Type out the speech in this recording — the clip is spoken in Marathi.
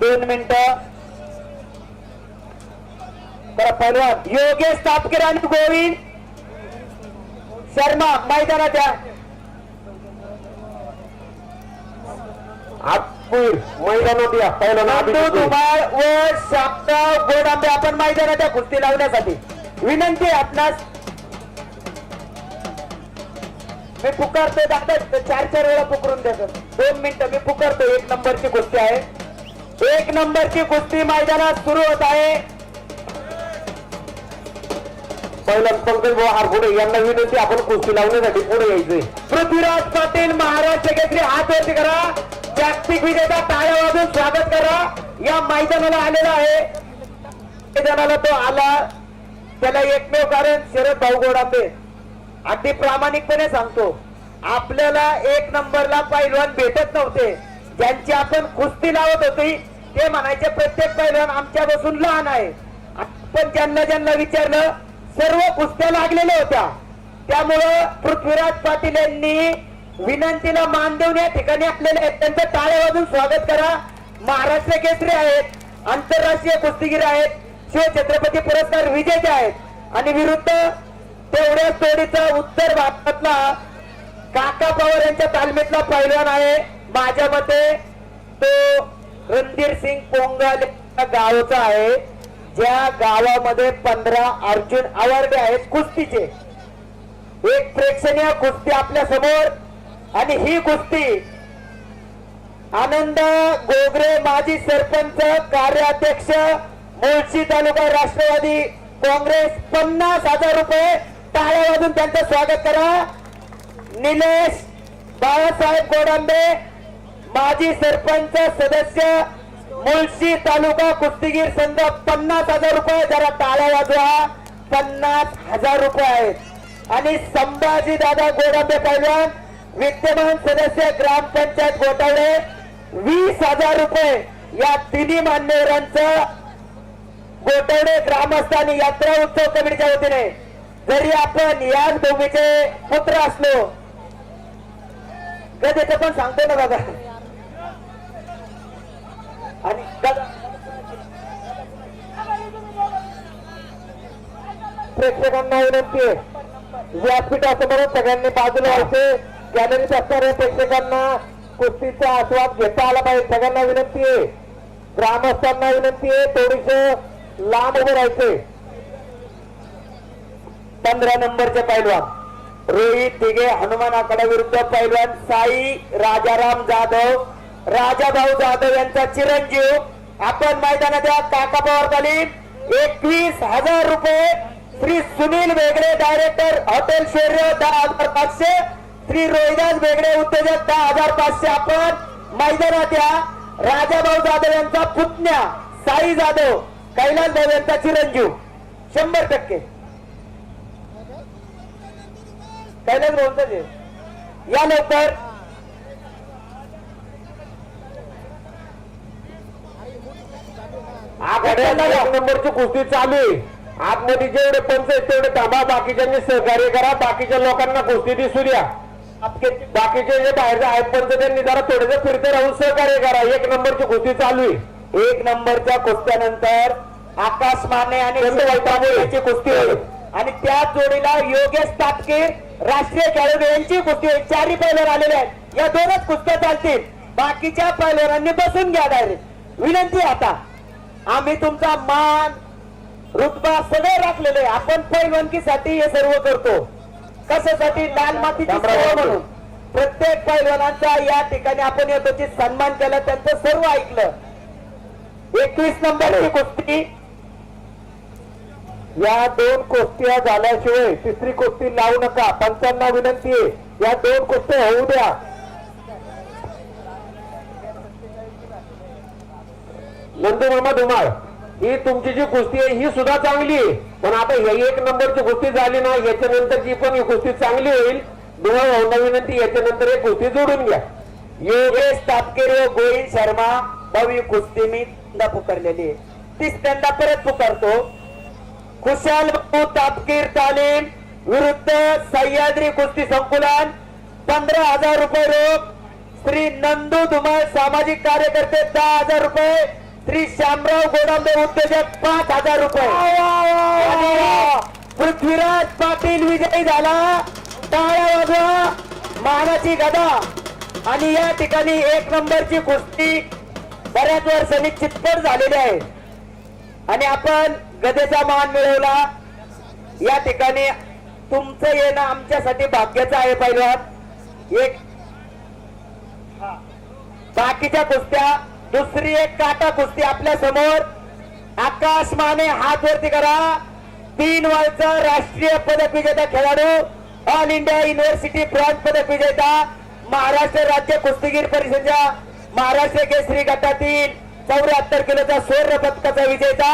दोन मिनिट. तर पहिलवान योगेश तापकीर आणि गोविंद शर्मा मैदानात या. आतपूर मैदानात या. पहिला नांदू धुमाळ व शापगाव गोडांबे आपण मैदानात या कुस्ती लावण्यासाठी. विनंती आहे आपणास. मी पुकारतो दादा चार चार वेळा पुकरून देतो. दोन मिनिटं मी पुकारतो एक नंबरची गोष्टी आहे. एक नंबरची कुस्ती मैदानात सुरू होत आहे. पहिला पंकज भाऊ हारपुडे यांना विनंती आपण कुस्ती लावण्यासाठी पुढे यायचंय. पृथ्वीराज पाटील महाराष्ट्र केसरी हात वरती करा. जागतिक विजेता टाळ्या वाजून स्वागत करा. या मैदानाला आलेला आहे. मैदानाला तो आला. त्याला एकमेव कारण शरद भाऊ गोडांबे. अगदी प्रामाणिकपणे सांगतो आपल्याला एक नंबरला पैलवान भेटत नव्हते. ज्यांची आपण कुस्ती लावत होती ते म्हणायचे प्रत्येक पैलवान आमच्या बसून लहान आहे. पण ज्यांना ज्यांना विचारलं सर्व कुस्त्या लागलेल्या होत्या. त्यामुळं पृथ्वीराज पाटील यांनी विनंतीला मान देऊन या ठिकाणी आपल्याला त्यांचं टाळे वाजून स्वागत करा. महाराष्ट्र केसरी आहेत आंतरराष्ट्रीय कुस्तीगीर आहेत शिवछत्रपती पुरस्कार विजेते आहेत. आणि विरुद्ध तेवढ्याच तोडीचा उत्तर भारतातला काका पवार यांच्या तालमीतला पैलवान आहे. माझ्या मते तो रणधीर सिंग पोंगल गावचा आहे. ज्या गावामध्ये पंधरा अर्जुन अवॉर्ड आहेत कुस्तीचे. एक प्रेक्षणीय कुस्ती आपल्यासमोर आणि ही कुस्ती आनंद गोगरे माजी सरपंच कार्याध्यक्ष मुळशी तालुका राष्ट्रवादी काँग्रेस पन्नास हजार रुपये टाळ्या वाजून त्यांचं स्वागत करा. निलेश बाळासाहेब गोडांबे माजी सरपंच सदस्य मुळशी तालुका कुस्तीगीर संघ पन्नास हजार रुपये जरा टाळ्या वाजवा. पन्नास हजार रुपये. आहेत आणि संभाजी दादा गोडापे पैलवान विद्यमान सदस्य ग्रामपंचायत गोटावडे वीस हजार रुपये. या तिन्ही मान्यवरांचं गोटवडे ग्रामस्थ आणि यात्रा उत्सव कमिटीच्या वतीने जरी आपण याच भूमीचे पुत्र असलो गदेचं पण सांगतो ना बघा आणि प्रेक्षकांना विनंती आहे. व्यासपीठासमोर सगळ्यांनी बाजूला व्हायचे गॅलरीत असणाऱ्या प्रेक्षकांना कुस्तीचा आस्वाद घेता आला पाहिजे. सगळ्यांना विनंती आहे. ग्रामस्थांना विनंती आहे. थोडीस लांब उभे राहायचे. पंधरा नंबरचे पैलवान. रोहित तिघे हनुमान आकडा विरुद्ध पैलवान साई राजाराम जाधव. राजाभाऊ जाधव यांचा चिरंजीव. आपण मैदानात या काका पवार तालीम एकवीस हजार रुपये. श्री सुनील वेगळे डायरेक्टर हॉटेल शौर्य दहा हजार पाचशे. श्री रोहिदास वेगळे उत्तेजक दहा हजार पाचशे. आपण मैदानात या. राजाभाऊ जाधव यांचा पुतण्या साई जाधव कैलास भाऊ यांचा चिरंजीव. शंभर टक्के. कैलास बोलतो या लवकर आघाड्याला एक नंबरची कुस्ती चालू आहे. आतमध्ये जेवढे पंच आहेत तेवढे थांबा बाकीच्यांनी सहकार्य करा बाकीच्या लोकांना कुस्ती दिसू द्या. बाकीचे जे बाहेरचे आहेत पंच त्यांनी जरा थोडेसे फिरते राहून सहकार्य करा. एक नंबरची कुस्ती चालू आहे. एक नंबरच्या कुस्त्यानंतर आकाश माने आणि कुस्ती होईल आणि त्याच जोडीला योगेश तापकीर राष्ट्रीय खेळाडू यांची कुस्ती होईल चारही पैलवान आलेले आहेत. या दोनच कुस्त्या चालतील. बाकीच्या पैलवानांनी बसून घ्या डायरेक्ट विनंती आता. आम्ही तुमचा मान रुतबा सगळं राखलेलं आपण पैलवानकीसाठी हे सर्व करतो. कशासाठी? लाल मातीची म्हणून. प्रत्येक पैलवानांचा या ठिकाणी आपण येतो की सन्मान केला त्यांचं सर्व ऐकलं. एकवीस नंबरची कुस्ती. या दोन कुस्त्या झाल्याशिवाय तिसरी कुस्ती लावू नका. पंचांना विनंती आहे. या दोन कुस्त्या होऊ द्या. नंदुमामा धुमाळ ही तुमची जी कुस्ती आहे ही सुद्धा चांगली आहे. पण आता ही एक नंबरची कुस्ती झाली ना याच्यानंतरची पण ही कुस्ती चांगली होईल. धुमाळ भाऊंना विनंती याच्यानंतर एक कुस्ती जोडून घ्या. योगेश तापकीर गोविंद शर्मा भव्य कुस्ती मी तीनदा पुकारलेली आहे. तीच त्यांना परत पुकारतो. खुशाल भाऊ तापकीर तालीम विरुद्ध सह्याद्री कुस्ती संकुलन पंधरा हजार रुपये रोख. श्री नंदू धुमाळ सामाजिक कार्यकर्ते दहा हजार रुपये. श्री श्यामराव गोडांबे उद्योजक पाच हजार रुपये. पृथ्वीराज पाटील विजयी झाला. टाळ्या वाजवा. मानाची गदा. आणि या ठिकाणी एक नंबरची कुस्ती बऱ्याच वर्षांनी चितपट झालेली आहे. आणि आपण गदेचा मान मिळवला. या ठिकाणी तुमचं येणं आमच्यासाठी भाग्याचं आहे पहिल्यात एक बाकीच्या कुस्त्या दुसरी एक काटा कुस्ती आपल्यासमोर. आकाश माने हात वरती करा. तीन वरचा राष्ट्रीय पदक विजेता खेळाडू. ऑल इंडिया युनिव्हर्सिटी ब्रॉन्झ पदक विजेता. महाराष्ट्र राज्य कुस्तीगीर परिषदेच्या महाराष्ट्र केसरी गटातील चौऱ्याहत्तर किलोचा सुवर्ण पदकाचा विजेता.